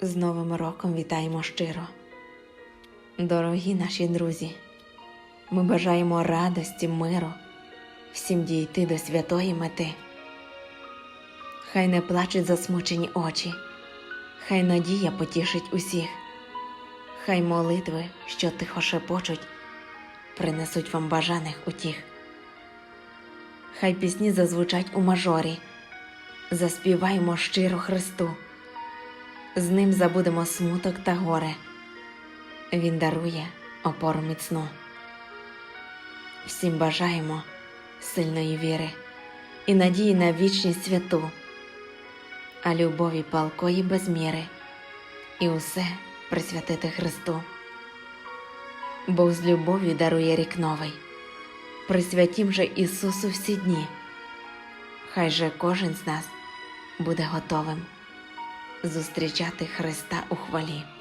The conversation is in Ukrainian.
З Новим роком вітаємо щиро. Дорогі наші друзі, ми бажаємо радості, миру, всім дійти до святої мети. Хай не плачуть засмучені очі, хай надія потішить усіх, хай молитви, що тихо шепочуть, принесуть вам бажаних утіх. Хай пісні зазвучать у мажорі, заспіваємо щиро Христу. З ним забудемо смуток та горе. Він дарує опору міцну. Всім бажаємо сильної віри і надії на вічність святу, а любові палкої без міри і усе присвятити Христу. Бог з любов'ю дарує рік новий, присвятім же Ісусу всі дні. Хай же кожен з нас буде готовим зустрічати Христа у хвалі.